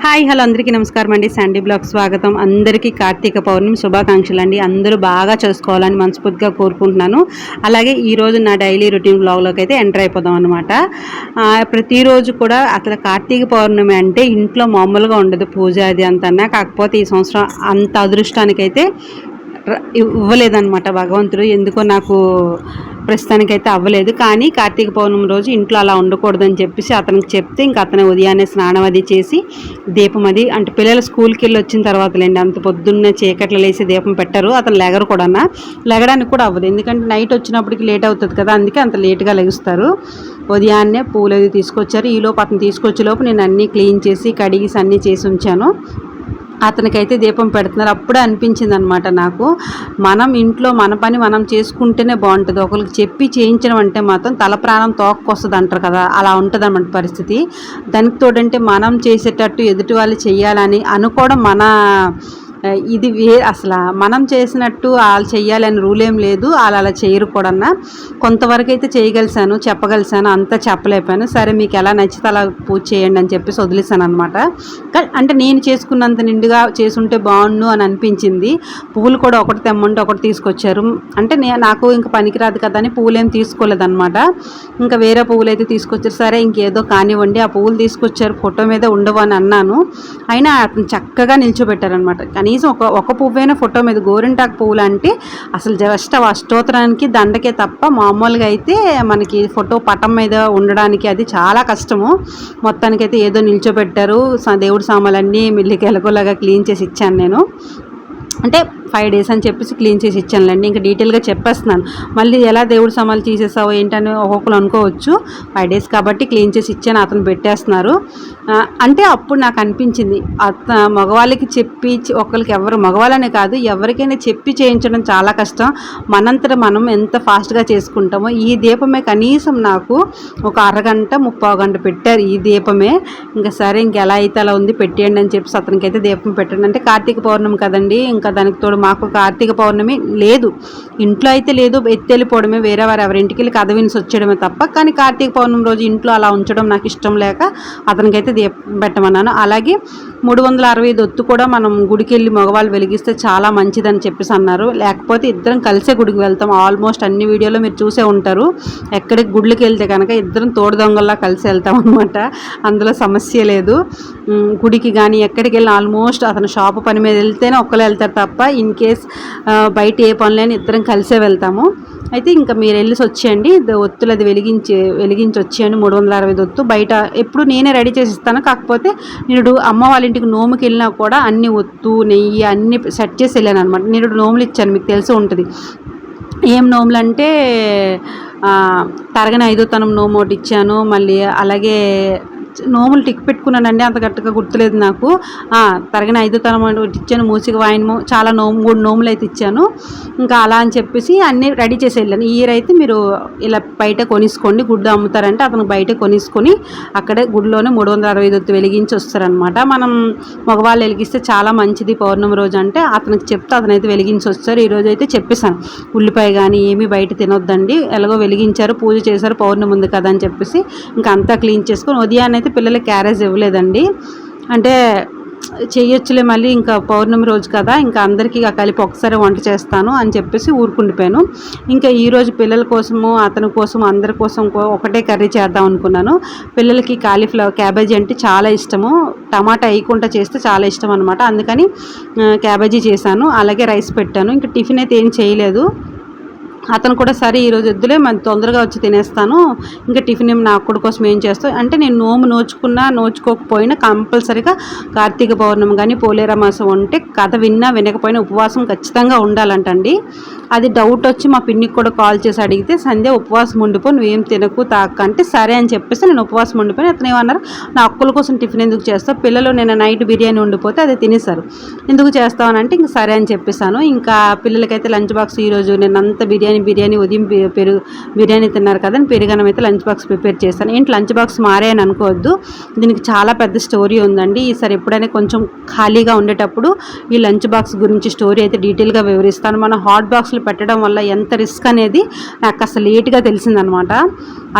Hi hello అందరికీ నమస్కారం అండి. శాండీ బ్లాగ్ స్వాగతం. అందరికీ కార్తీక పౌర్ణమి శుభాకాంక్షలు అండి. అందరూ బాగా చేసుకోవాలని మనస్ఫూర్తిగా కోరుకుంటున్నాను. అలాగే ఈరోజు నా డైలీ రొటీన్ బ్లాగ్లోకి అయితే ఎంటర్ అయిపోదాం అనమాట ప్రతిరోజు కూడా అసలు కార్తీక పౌర్ణమి అంటే ఇంట్లో మామూలుగా ఉండదు పూజ అది అంతన్నా. కాకపోతే ఈ సంవత్సరం అంత అదృష్టానికైతే ఇవ్వలేదన్నమాట భగవంతుడు. ఎందుకో నాకు ప్రస్తుతానికైతే అవ్వలేదు. కానీ కార్తీక పౌర్ణమి రోజు ఇంట్లో అలా ఉండకూడదని చెప్పేసి అతనికి చెప్తే ఇంకా అతను ఉదయాన్నే స్నానం అది చేసి దీపం అది అంటే పిల్లలు స్కూల్కి వెళ్ళి వచ్చిన తర్వాత లేండి అంత పొద్దున్నే చీకట్లు లేసి దీపం పెట్టరు. అతను లెగరు కూడా లెగడానికి కూడా అవ్వదు. ఎందుకంటే నైట్ వచ్చినప్పటికి లేట్ అవుతుంది కదా. అందుకే అంత లేట్గా లెగుస్తారు. ఉదయాన్నే పూలు అది తీసుకొచ్చారు ఈలోపు అతను తీసుకొచ్చే లోపు నేను అన్నీ క్లీన్ చేసి కడిగిసి అన్నీ చేసి ఉంచాను. అతనికైతే దీపం పెడుతున్నారు. అప్పుడే అనిపించింది అనమాట నాకు. మనం ఇంట్లో మన పని మనం చేసుకుంటేనే బాగుంటుంది. ఒకరికి చెప్పి చేయించడం అంటే మాత్రం తల ప్రాణం తోక్కొస్తుంది అంటారు కదా. అలా ఉంటుంది అనమాట పరిస్థితి. దానికి తోడంటే మనం చేసేటట్టు ఎదుటి వాళ్ళు చేయాలని అనుకోవడం మన ఇది వే అసలు మనం చేసినట్టు వాళ్ళు చెయ్యాలని రూల్ ఏం లేదు. వాళ్ళు అలా చేయరు కూడా కొంతవరకు అయితే చేయగలిసాను చెప్పగలిసాను అంతా చెప్పలేపాను సరే మీకు ఎలా నచ్చితే అలా పూజ చేయండి అని చెప్పేసి వదిలేసాను అనమాట అంటే నేను చేసుకున్నంత నిండుగా చేసుంటే బాగుండు అని అనిపించింది. పువ్వులు కూడా ఒకటి తెమ్మంటే ఒకటి తీసుకొచ్చారు. అంటే నే నాకు ఇంకా పనికిరాదు కదా అని పువ్వులు ఏం తీసుకోలేదన్నమాట. ఇంకా వేరే పువ్వులు అయితే తీసుకొచ్చారు. సరే ఇంకేదో కానివ్వండి. ఆ పువ్వులు తీసుకొచ్చారు. ఫోటో మీద ఉండవు అని అన్నాను. అయినా అతను చక్కగా నిల్చోబెట్టారనమాట కానీ కనీసం ఒక ఒక పువ్వైనా ఫోటో మీద గోరింటాకు పువ్వులు అంటే అసలు జస్ట్ ఆ అష్టోత్తరానికి దండకే తప్ప మామూలుగా అయితే మనకి ఫోటో పటం మీద ఉండడానికి అది చాలా కష్టము. మొత్తానికైతే ఏదో నిల్చోబెట్టారు. దేవుడు దేవుడి సామాన్లన్నీ మిల్లికి ఎలగోలాగా క్లీన్ చేసి ఇచ్చాను నేను. అంటే ఫైవ్ డేస్ అని చెప్పేసి క్లీన్ చేసి ఇచ్చానులేండి. ఇంకా డీటెయిల్గా చెప్పేస్తున్నాను. మళ్ళీ ఎలా దేవుడు సమాలు తీసేసావో ఏంటని ఒక్కొక్కరు అనుకోవచ్చు. ఫైవ్ డేస్ కాబట్టి క్లీన్ చేసి ఇచ్చాను అతను పెట్టేస్తున్నారు. అంటే అప్పుడు నాకు అనిపించింది అత మగవాళ్ళకి చెప్పి ఒకరికి ఎవరు మగవాళ్ళనే కాదు ఎవరికైనా చెప్పి చేయించడం చాలా కష్టం. మనంతట మనం ఎంత ఫాస్ట్గా చేసుకుంటామో ఈ దీపమే కనీసం నాకు ఒక అరగంట ముప్పావు గంట పెట్టారు ఈ దీపమే. ఇంకా సరే ఇంకెలా అయితే అలా ఉంది పెట్టేయండి అని చెప్పేసి అతనికైతే దీపం పెట్టండి. అంటే కార్తీక పౌర్ణమి కదండి ఇంకా దానికి తోడు మాకు కార్తీక పౌర్ణమి లేదు. ఇంట్లో అయితే లేదు ఎత్తెళ్ళిపోవడమే వేరే వారు ఎవరింటికి వెళ్ళి కథ వినిసి వచ్చేయడమే తప్ప కానీ కార్తీక పౌర్ణమి రోజు ఇంట్లో అలా ఉంచడం నాకు ఇష్టం లేక అతనికైతే దీపం పెట్టమన్నాను. అలాగే మూడు వందల అరవై దొత్తు కూడా మనం గుడికి వెళ్ళి మగవాళ్ళు వెలిగిస్తే చాలా మంచిదని చెప్పేసి అన్నారు. లేకపోతే ఇద్దరం కలిసే గుడికి వెళ్తాం. ఆల్మోస్ట్ అన్ని వీడియోలో మీరు చూసే ఉంటారు. ఎక్కడికి గుడికి వెళ్తే కనుక ఇద్దరం తోడు దొంగల్లా కలిసి వెళ్తాం అనమాట అందులో సమస్య లేదు. గుడికి కానీ ఎక్కడికి వెళ్ళిన ఆల్మోస్ట్ అతను షాపు పని మీద వెళ్తేనే ఒక్కరు వెళ్తారు తప్ప ఇన్ కేస్ బయట ఏ పనులైనా ఇద్దరం కలిసే వెళ్తాము. అయితే ఇంకా మీరు వెళ్ళేసి వచ్చేయండి. ఒత్తులు అది వెలిగించి వెలిగించి వచ్చేయండి మూడు వందల అరవై ఒత్తు. బయట ఎప్పుడు నేనే రెడీ చేసి ఇస్తాను. కాకపోతే నేను అమ్మ వాళ్ళ ఇంటికి నోముకి వెళ్ళినా కూడా అన్ని ఒత్తు నెయ్యి అన్ని సెట్ చేసి వెళ్ళాను అనమాట నేను నోములు ఇచ్చాను మీకు తెలిసి ఉంటుంది. ఏం నోములు అంటే తరగని ఐదో తనం నోము ఒకటి ఇచ్చాను. మళ్ళీ అలాగే నోములు టిక్ పెట్టుకున్నానండి అంత గట్టిగా గుర్తులేదు నాకు. ఆ, ఐదు ఐదో ఇచ్చాను మూసిక వాయినము చాలా నోము మూడు నోములు అయితే ఇచ్చాను. ఇంకా అలా అని చెప్పేసి అన్నీ రెడీ చేసి వెళ్ళాను ఈ ఇయర్ అయితే మీరు ఇలా బయట కొనిసుకోండి గుడ్డు అమ్ముతారంటే అతను బయట కొనిసుకొని అక్కడే గుడిలోనే మూడు వందల అరవై ఐదు వెలిగించి వస్తారనమాట మనం మగవాళ్ళు వెలిగిస్తే చాలా మంచిది పౌర్ణమి రోజు అంటే అతనికి చెప్తే అతనైతే వెలిగించి వస్తారు. ఈరోజు అయితే చెప్పేశాను ఉల్లిపాయ కానీ ఏమీ బయట తినొద్దండి ఎలాగో వెలిగించారు పూజ చేశారు పౌర్ణమి ఉంది కదా అని చెప్పేసి ఇంకా అంతా క్లీన్ చేసుకొని ఉదయాన్నే అయితే పిల్లలకి క్యారేజ్ ఇవ్వలేదండి. అంటే చేయొచ్చులే మళ్ళీ ఇంకా పౌర్ణమి రోజు కదా ఇంకా అందరికీ కలిపి ఒకసారి వంట చేస్తాను అని చెప్పేసి ఊరుకుండిపోయాను. ఇంకా ఈరోజు పిల్లల కోసము అతని కోసం అందరి కోసం ఒకటే కర్రీ చేద్దాం అనుకున్నాను. పిల్లలకి కాలీఫ్లవర్ క్యాబేజీ అంటే చాలా ఇష్టము. టమాటా వేయకుండా చేస్తే చాలా ఇష్టం అనమాట అందుకని క్యాబేజీ చేశాను. అలాగే రైస్ పెట్టాను. ఇంకా టిఫిన్ అయితే ఏం చేయలేదు. అతను కూడా సరే ఈరోజు వద్దులే మన తొందరగా వచ్చి తినేస్తాను. ఇంకా టిఫిన్ ఏం నా అక్కడి కోసం ఏం చేస్తావు? అంటే నేను నోము నోచుకున్నా నోచుకోకపోయినా కంపల్సరీగా కార్తీక పౌర్ణమి కానీ పోలేరమాసం ఉంటే కథ విన్నా వినకపోయినా ఉపవాసం ఖచ్చితంగా ఉండాలంటండి. అది డౌట్ వచ్చి మా పిన్నికి కూడా కాల్ చేసి అడిగితే సంధ్య ఉపవాసం ఉండిపో నువ్వేం తినకు తాక అంటే సరే అని చెప్పేసి నేను ఉపవాసం ఉండిపోయి అతను ఏమన్నారు నా అక్కల కోసం టిఫిన్ ఎందుకు చేస్తావు? పిల్లలు నేను నైట్ బిర్యానీ ఉండిపోతే అది తినేశారు. ఎందుకు చేస్తావు? అని అంటే ఇంక సరే అని చెప్పేసాను ఇంకా పిల్లలకైతే లంచ్ బాక్స్ ఈరోజు నేను అంత బిర్యానీ బిర్యానీ బిర్యానీ ఉదయం పెరుగు బిర్యానీ తిన్నారు కదా అని పెరుగన్నం అయితే లంచ్ బాక్స్ ప్రిపేర్ చేశాను. ఏంటి లంచ్ బాక్స్ మారాయని అనుకోవద్దు. దీనికి చాలా పెద్ద స్టోరీ ఉందండి. ఈసారి ఎప్పుడైనా కొంచెం ఖాళీగా ఉండేటప్పుడు ఈ లంచ్ బాక్స్ గురించి స్టోరీ అయితే డీటెయిల్గా వివరిస్తాను. మనం హాట్ బాక్స్లు పెట్టడం వల్ల ఎంత రిస్క్ అనేది నాకు అసలు లేట్గా తెలిసిందనమాట.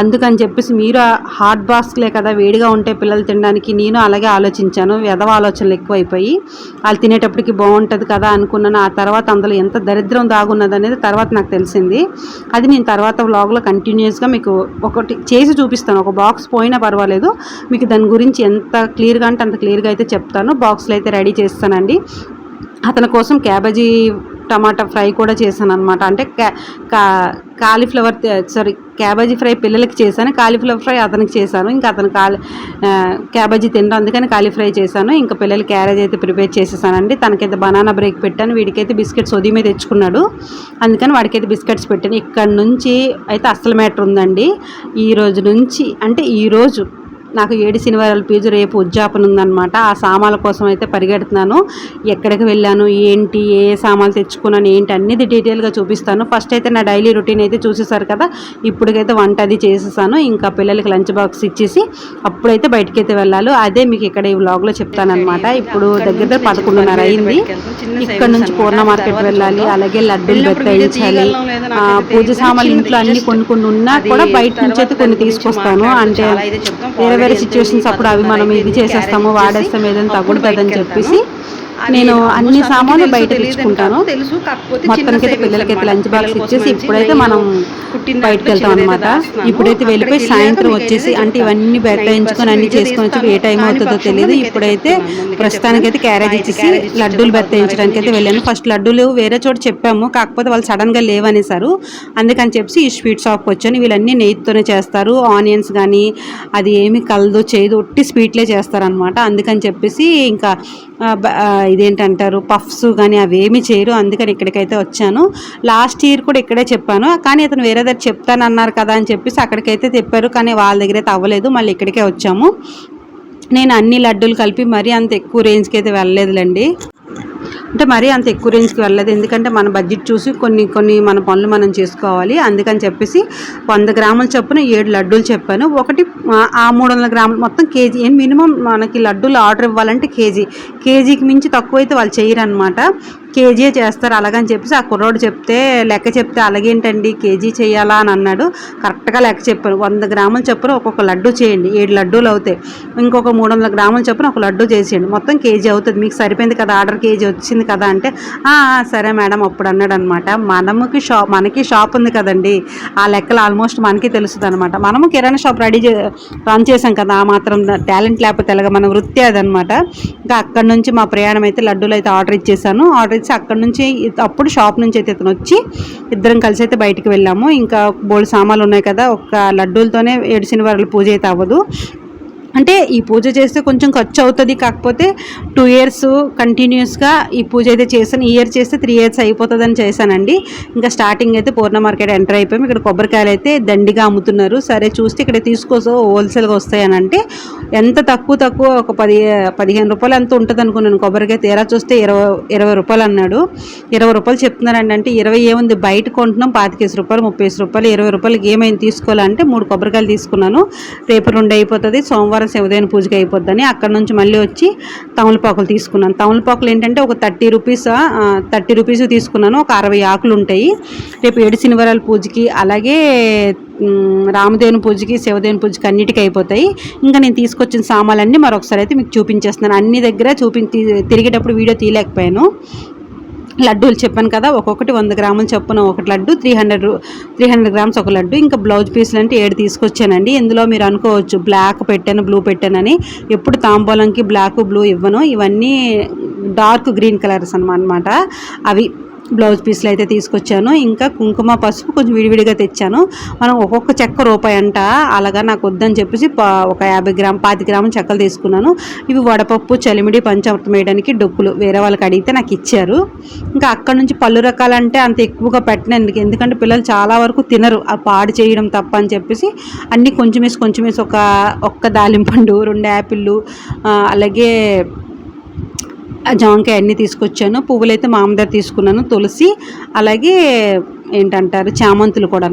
అందుకని చెప్పేసి మీరు ఆ హాట్ బాక్స్లే కదా వేడిగా ఉంటే పిల్లలు తినడానికి నేను అలాగే ఆలోచించాను. వ్యధవ ఆలోచనలు ఎక్కువైపోయి వాళ్ళు తినేటప్పటికి బాగుంటుంది కదా అనుకున్నాను. ఆ తర్వాత అందులో ఎంత దరిద్రం దాగున్నది అనేది తర్వాత నాకు తెలిసింది. అది నేను తర్వాత వ్లాగ్లో కంటిన్యూస్గా మీకు ఒకటి చేసి చూపిస్తాను. ఒక బాక్స్ పోయినా పర్వాలేదు. మీకు దాని గురించి ఎంత క్లియర్గా అంటే అంత క్లియర్గా అయితే చెప్తాను. బాక్స్లో అయితే రెడీ చేస్తానండి. అతని కోసం క్యాబేజీ టమాటా ఫ్రై కూడా చేశాను అనమాట అంటే క్యా కా కాలీఫ్లవర్ సారీ క్యాబేజీ ఫ్రై పిల్లలకి చేశాను. కాలీఫ్లవర్ ఫ్రై అతనికి చేశాను. ఇంకా అతను కాలి క్యాబేజీ తినడం. అందుకని కాలీ ఫ్రై చేశాను. ఇంకా పిల్లలకి క్యారేజ్ అయితే ప్రిపేర్ చేసేసానండి. తనకైతే బనానా బ్రేక్ పెట్టాను. వీడికైతే బిస్కెట్స్ ఉదయమే తెచ్చుకున్నాడు. అందుకని వాడికైతే బిస్కెట్స్ పెట్టాను. ఇక్కడ నుంచి అయితే అసలు మ్యాటర్ ఉందండి. ఈ రోజు నుంచి అంటే ఈరోజు నాకు ఏడు శనివారాల పీజు రేపు ఉద్యాపన ఉందన్నమాట. ఆ సామాన్ల కోసం అయితే పరిగెడుతున్నాను. ఎక్కడికి వెళ్ళాను ఏంటి ఏ సామాన్లు తెచ్చుకున్నాను ఏంటి అన్నిది డీటెయిల్గా చూపిస్తాను. ఫస్ట్ అయితే నా డైలీ రొటీన్ అయితే చూసేసారు కదా ఇప్పటికైతే వంట అది చేసేసాను ఇంకా పిల్లలకి లంచ్ బాక్స్ ఇచ్చేసి అప్పుడైతే బయటకైతే వెళ్ళాలి. అదే మీకు ఇక్కడ ఈ వ్లాగ్లో చెప్తానమాట ఇప్పుడు దగ్గర దగ్గర పదకొండున్నర అయింది. ఇక్కడ నుంచి పూర్ణ మార్కెట్ వెళ్ళాలి. అలాగే లడ్డూలు బెత్తాయించాలి. పూజ సామాన్లు ఇంట్లో అన్ని కొన్ని కొన్ని ఉన్నా కూడా బయట నుంచి అయితే కొన్ని తీసుకొస్తాను. అంటే వేరే వేరే సిచ్యువేషన్స్ అప్పుడు అవి మనం ఇది చేసేస్తాము వాడేస్తాం ఏదైనా తగ్గుతుందని చెప్పేసి నేను అన్ని సామాన్లు బయట తెచ్చుకుంటాను. తెలుసు కాకపోతే మొత్తానికైతే పిల్లలకైతే లంచ్ బాక్స్ ఇచ్చేసి ఇప్పుడైతే మనం బయటకు వెళ్తాం అనమాట ఇప్పుడైతే వెళ్ళిపోయి సాయంత్రం వచ్చేసి అంటే ఇవన్నీ బెత్తాయించుకొని అన్ని చేసుకొని వచ్చి ఏ టైం అవుతుందో తెలియదు ఇప్పుడైతే ప్రస్తుతానికైతే క్యారేజ్ ఇచ్చేసి లడ్డూలు బెత్తాయించడానికి అయితే వెళ్ళాను. ఫస్ట్ లడ్డూలు వేరే చోట చెప్పాము కాకపోతే వాళ్ళు సడన్గా లేవనేసారు. అందుకని చెప్పి ఈ స్వీట్ షాప్కి వచ్చాను. వీళ్ళన్నీ నెయ్యితోనే చేస్తారు. ఆనియన్స్ కానీ అది ఏమి కలదు చేయదు ఒట్టి స్వీట్లే చేస్తారనమాట అందుకని చెప్పేసి ఇంకా ఇదేంటంటారు? పఫ్స్ కానీ అవి ఏమి చేయరు. అందుకని ఇక్కడికైతే వచ్చాను. లాస్ట్ ఇయర్ కూడా ఇక్కడే చెప్పాను. కానీ అతను వేరే దగ్గర చెప్తానన్నారు కదా అని చెప్పేసి అక్కడికైతే చెప్పారు. కానీ వాళ్ళ దగ్గర అయితే అవ్వలేదు. మళ్ళీ ఇక్కడికే వచ్చాము. నేను అన్ని లడ్డూలు కలిపి మరీ అంత ఎక్కువ రేంజ్కి అయితే వెళ్ళలేదులేండి. అంటే మరీ అంత ఎక్కువ రేంజ్కి వెళ్ళలేదు. ఎందుకంటే మన బడ్జెట్ చూసి కొన్ని కొన్ని మన పనులు మనం చేసుకోవాలి. అందుకని చెప్పేసి వంద గ్రాముల చొప్పున ఏడు లడ్డూలు చెప్పాను. ఒకటి ఆ- మూడు వందల గ్రాములు మొత్తం కేజీ ఏం మినిమం మనకి లడ్డూలు ఆర్డర్ ఇవ్వాలంటే కేజీ. కేజీకి మించి తక్కువ అయితే వాళ్ళు చేయరు అనమాట కేజీ చేస్తారు అలాగని చెప్పేసి ఆ కుర్రోడు చెప్తే లెక్క చెప్తే అలాగేంటండి? కేజీ చేయాలా అని అన్నాడు. కరెక్ట్గా లెక్క చెప్పాను వంద గ్రాములు చొప్పున ఒక్కొక్క లడ్డు చేయండి. ఏడు లడ్డూలు అవుతాయి. ఇంకొక మూడు వందల గ్రాములు చొప్పున ఒక లడ్డు చేసేయండి. మొత్తం కేజీ అవుతుంది. మీకు సరిపోయింది కదా? ఆర్డర్ కేజీ వచ్చింది కదా అంటే సరే మేడం అప్పుడు అన్నాడు అనమాట మనముకి షాప్ మనకి షాప్ ఉంది కదండి. ఆ లెక్కలు ఆల్మోస్ట్ మనకి తెలుస్తుంది అనమాట మనము కిరాణా షాప్ రెడీ చే రన్ చేసాం కదా ఆ మాత్రం టాలెంట్ లేకపోతే ఎలాగ? మన వృత్తి అదనమాట. ఇంకా అక్కడ నుంచి మా ప్రయాణం అయితే లడ్డూలు అయితే ఆర్డర్ ఇచ్చేసాను. ఆర్డర్ వచ్చి అక్కడ నుంచి అప్పుడు షాప్ నుంచి అయితే ఇతను వచ్చి ఇద్దరం కలిసి అయితే బయటికి వెళ్ళాము. ఇంకా బోల్డ్ సామాన్లు ఉన్నాయి కదా ఒక లడ్డూలతోనే ఏడు శనివారాలు పూజ అయితే అవ్వదు. అంటే ఈ పూజ చేస్తే కొంచెం ఖర్చు అవుతుంది కాకపోతే టూ ఇయర్స్ కంటిన్యూస్గా ఈ పూజ అయితే చేశాను. ఈ ఇయర్ చేస్తే త్రీ ఇయర్స్ అయిపోతుందని చేశానండి. ఇంకా స్టార్టింగ్ అయితే పూర్ణ మార్కెట్ ఎంటర్ అయిపోయాం ఇక్కడ కొబ్బరికాయలు అయితే దండిగా అమ్ముతున్నారు. సరే చూస్తే ఇక్కడ తీసుకోసో హోల్సేల్గా వస్తాయని అంటే ఎంత తక్కువ తక్కువ ఒక పది పదిహేను రూపాయలు ఎంత ఉంటుంది అనుకున్నాను కొబ్బరికాయ తీరా చూస్తే ఇరవై ఇరవై రూపాయలు అన్నాడు. ఇరవై రూపాయలు చెప్తున్నారండి అంటే ఇరవై ఏముంది? బయట కొంటున్నాం పాతికేసి రూపాయలు ముప్పై రూపాయలు ఇరవై రూపాయలకి ఏమైనా తీసుకోవాలంటే మూడు కొబ్బరికాయలు తీసుకున్నాను. రేపు రెండు అయిపోతుంది. సోమవారం శివదైన పూజకి అయిపోద్దని అక్కడ నుంచి మళ్ళీ వచ్చి తమలపాకులు తీసుకున్నాను. తమలపాకులు ఏంటంటే ఒక థర్టీ రూపీస్ థర్టీ రూపీస్ తీసుకున్నాను. ఒక అరవై ఆకులు ఉంటాయి. రేపు ఏడు శనివారాల పూజకి అలాగే రామదేవుని పూజకి శివదేవుని పూజకి అన్నిటికీ అయిపోతాయి. ఇంకా నేను తీసుకొచ్చిన సామాన్లన్నీ మరొకసారి అయితే మీకు చూపించేస్తున్నాను. అన్ని దగ్గర చూపి తిరిగేటప్పుడు వీడియో తీయలేకపోయాను. లడ్డూలు చెప్పాను కదా ఒక్కొక్కటి వంద గ్రాములు చొప్పున ఒకటి laddu three hundred three hundred grams ఒక లడ్డు. ఇంకా బ్లౌజ్ పీసులు అంటే ఏడు తీసుకొచ్చానండి. ఇందులో మీరు అనుకోవచ్చు బ్లాక్ పెట్టాను బ్లూ పెట్టానని. ఎప్పుడు తాంబూలంకి బ్లాక్ బ్లూ ఇవ్వను. ఇవన్నీ డార్క్ గ్రీన్ కలర్స్ అనమాట అవి బ్లౌజ్ పీస్లు అయితే తీసుకొచ్చాను. ఇంకా కుంకుమ పసుపు కొంచెం విడివిడిగా తెచ్చాను. మనం ఒక్కొక్క చెక్క రూపాయి అంట అలాగా నాకు వద్దని చెప్పేసి ఒక యాభై గ్రామ్ పాతి గ్రాములు చెక్కలు తీసుకున్నాను. ఇవి వడపప్పు చలిమిడి పంచామృతం వేయడానికి డొక్కులు. వేరే వాళ్ళకి అడిగితే నాకు ఇచ్చారు. ఇంకా అక్కడ నుంచి పళ్ళు రకాలంటే అంత ఎక్కువగా పెట్టినందుకు ఎందుకంటే పిల్లలు చాలా వరకు తినరు. ఆ పాడు చేయడం తప్ప అని చెప్పేసి అన్నీ కొంచెం వేసి కొంచెం వేసి ఒక ఒక్క దాలింపండు రెండు యాపిళ్ళు అలాగే జామకాయ అన్నీ తీసుకొచ్చాను. పువ్వులైతే మామదారు తీసుకున్నాను. తులసి అలాగే ఏంటంటారు? చామంతులు కూడా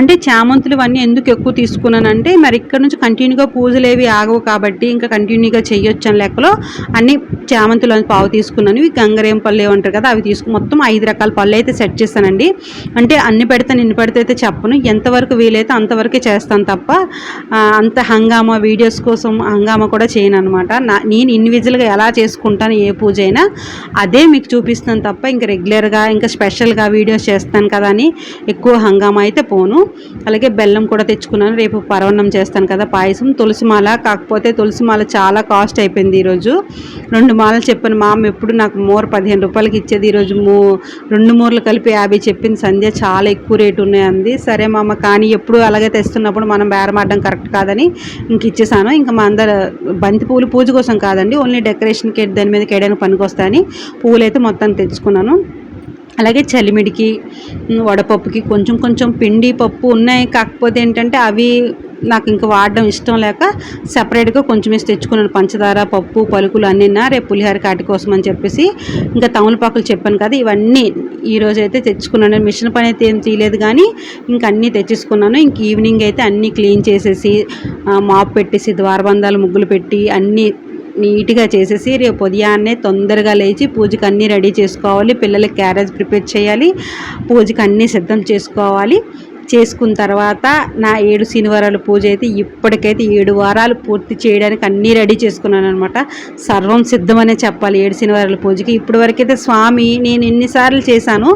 అంటే చామంతులు అన్నీ ఎందుకు ఎక్కువ తీసుకున్నానంటే మరి ఇక్కడ నుంచి కంటిన్యూగా పూజలు ఏవి ఆగవు కాబట్టి ఇంకా కంటిన్యూగా చేయొచ్చు అని లెక్కలో అన్ని చామంతులు అని పావు తీసుకున్నాను. ఇవి గంగరేం పళ్ళు ఉంటారు కదా అవి తీసుకు మొత్తం ఐదు రకాల పళ్ళు అయితే సెట్ చేస్తానండి అంటే అన్ని పెడతాను ఇన్ని పెడితే అయితే చెప్పను. ఎంతవరకు వీలైతే అంతవరకే చేస్తాను తప్ప అంత హంగామా వీడియోస్ కోసం హంగామా కూడా చేయను అనమాట నా నేను ఇండివిజువల్గా ఎలా చేసుకుంటాను ఏ పూజ అయినా అదే మీకు చూపిస్తాను తప్ప ఇంకా రెగ్యులర్గా ఇంకా స్పెషల్గా వీడియోస్ చేస్తాను కదా అని ఎక్కువ హంగామా అయితే పోను. అలాగే బెల్లం కూడా తెచ్చుకున్నాను. రేపు పరవన్నం చేస్తాను కదా పాయసం. తులసి మాల కాకపోతే తులసి మాల చాలా కాస్ట్ అయిపోయింది ఈరోజు. రెండు మాలలు చెప్పాను. మా అమ్మ ఎప్పుడు నాకు మోర్ పదిహేను రూపాయలకి ఇచ్చేది ఈరోజు మూ రెండు మూరలు కలిపి యాభై చెప్పింది. సంధ్య చాలా ఎక్కువ రేటు ఉన్నాయి అంది. సరే మా అమ్మ కానీ ఎప్పుడు అలాగే తెస్తున్నప్పుడు మనం బేరమాడడం కరెక్ట్ కాదని ఇంక ఇచ్చేసాను. ఇంకా మా అందరు బంతి పూలు పూజ కోసం కాదండి. ఓన్లీ డెకరేషన్కి దాని మీద కేయడానికి పనికొస్తాయని పువ్వులు అయితే మొత్తం తెచ్చుకున్నాను. అలాగే చలిమిడికి వడపప్పుకి కొంచెం కొంచెం పిండి పప్పు ఉన్నాయి. కాకపోతే ఏంటంటే అవి నాకు ఇంకా వాడడం ఇష్టం లేక సపరేట్గా కొంచెం వేసి తెచ్చుకున్నాను. పంచదార పప్పు పలుకులు అన్నీ రేపు పులిహోర కాటి కోసం అని చెప్పేసి ఇంకా తమలపాకులు చెప్పాను కదా ఇవన్నీ ఈరోజు అయితే తెచ్చుకున్నాను. మిషన్ పని అయితే ఏం తీయలేదు కానీ ఇంక అన్నీ తెచ్చేసుకున్నాను. ఇంక ఈవినింగ్ అయితే అన్నీ క్లీన్ చేసేసి మాప్ పెట్టేసి ద్వారబంధాలు ముగ్గులు పెట్టి అన్నీ నీట్గా చేసేసి రేపు ఉదయాన్నే తొందరగా లేచి పూజకి అన్నీ రెడీ చేసుకోవాలి పిల్లలకి క్యారేజ్ ప్రిపేర్ చేయాలి పూజకి అన్నీ సిద్ధం చేసుకోవాలి. చేసుకున్న తర్వాత నా ఏడు శనివారాల పూజ అయితే ఇప్పటికైతే ఏడు వారాలు పూర్తి చేయడానికి అన్నీ రెడీ చేసుకున్నాను అనమాట సర్వం సిద్ధమనే చెప్పాలి ఏడు శనివారాల పూజకి. ఇప్పటి వరకైతే స్వామి నేను ఎన్నిసార్లు చేశాను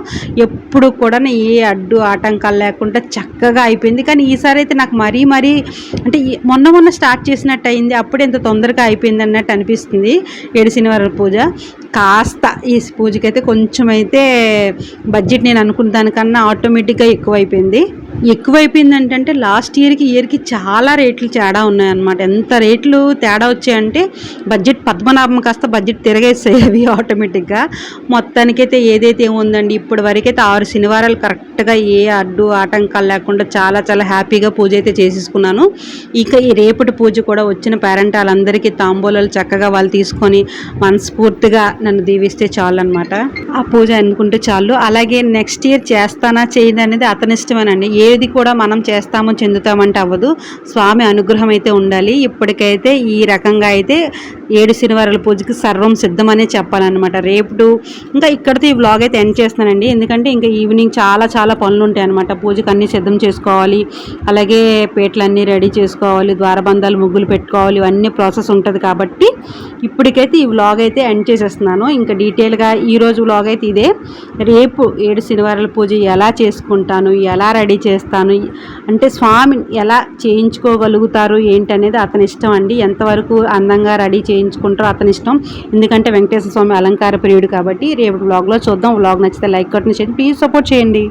ఎప్పుడు కూడా ఏ అడ్డు ఆటంకాలు లేకుండా చక్కగా అయిపోయింది. కానీ ఈసారి అయితే నాకు మరీ మరీ అంటే మొన్న మొన్న స్టార్ట్ చేసినట్టు అయింది అప్పుడు ఎంత తొందరగా అయిపోయింది అన్నట్టు అనిపిస్తుంది ఏడు శనివారాల పూజ. కాస్త ఈ పూజకైతే కొంచెం అయితే బడ్జెట్ నేను అనుకున్న దానికన్నా ఆటోమేటిక్గా ఎక్కువైపోయింది. ఎక్కువైపోయింది ఏంటంటే లాస్ట్ ఇయర్కి ఇయర్కి చాలా రేట్లు తేడా ఉన్నాయన్నమాట. ఎంత రేట్లు తేడా వచ్చాయంటే బడ్జెట్ పద్మనాభం కాస్త బడ్జెట్ తిరగేస్తాయి అవి ఆటోమేటిక్గా. మొత్తానికైతే ఏదైతే ఉందండి ఇప్పటి వరకైతే ఆరు శనివారాలు కరెక్ట్గా ఏ అడ్డు ఆటంకాలు లేకుండా చాలా చాలా హ్యాపీగా పూజ అయితే చేసేసుకున్నాను. ఇక ఈ రేపటి పూజ కూడా వచ్చిన పేరెంట్ వాళ్ళందరికీ తాంబూలాలు చక్కగా వాళ్ళు తీసుకొని మనస్ఫూర్తిగా నన్ను దీవిస్తే చాలు అనమాట ఆ పూజ అనుకుంటే చాలు. అలాగే నెక్స్ట్ ఇయర్ చేస్తానా చేయదు అనేది అతని ఇష్టమేనండి ఏది కూడా మనం చేస్తామో చెందుతామంటే అవ్వదు. స్వామి అనుగ్రహం అయితే ఉండాలి. ఇప్పటికైతే ఈ రకంగా అయితే ఏడు శనివారాల పూజకి సర్వం సిద్ధమనే చెప్పాలన్నమాట. రేపు ఇంకా ఇక్కడితో ఈ వ్లాగ్ అయితే ఎండ్ చేస్తానండి ఎందుకంటే ఇంకా ఈవినింగ్ చాలా చాలా పనులు ఉంటాయి అనమాట పూజకి అన్నీ సిద్ధం చేసుకోవాలి. అలాగే పేటలన్నీ రెడీ చేసుకోవాలి. ద్వారబంధాలు ముగ్గులు పెట్టుకోవాలి. ఇవన్నీ ప్రాసెస్ ఉంటుంది కాబట్టి ఇప్పటికైతే ఈ వ్లాగ్ అయితే ఎండ్ చేసేస్తున్నాను. ఇంకా డీటెయిల్గా ఈరోజు వ్లాగ్ అయితే ఇదే. రేపు ఏడు శనివారాల పూజ ఎలా చేసుకుంటాను? ఎలా రెడీ చేస్తాను? అంటే స్వామి ఎలా చేయించుకోగలుగుతారు? ఏంటనేది అతని ఇష్టం అండి. ఎంతవరకు అందంగా రెడీ చేయించుకుంటారో అతని ఇష్టం. ఎందుకంటే వెంకటేశ్వర స్వామి అలంకార ప్రియుడు కాబట్టి రేపు బ్లాగ్లో చూద్దాం. బ్లాగ్ నచ్చితే లైక్ కొట్టిన చేయండి ప్లీజ్ సపోర్ట్ చేయండి.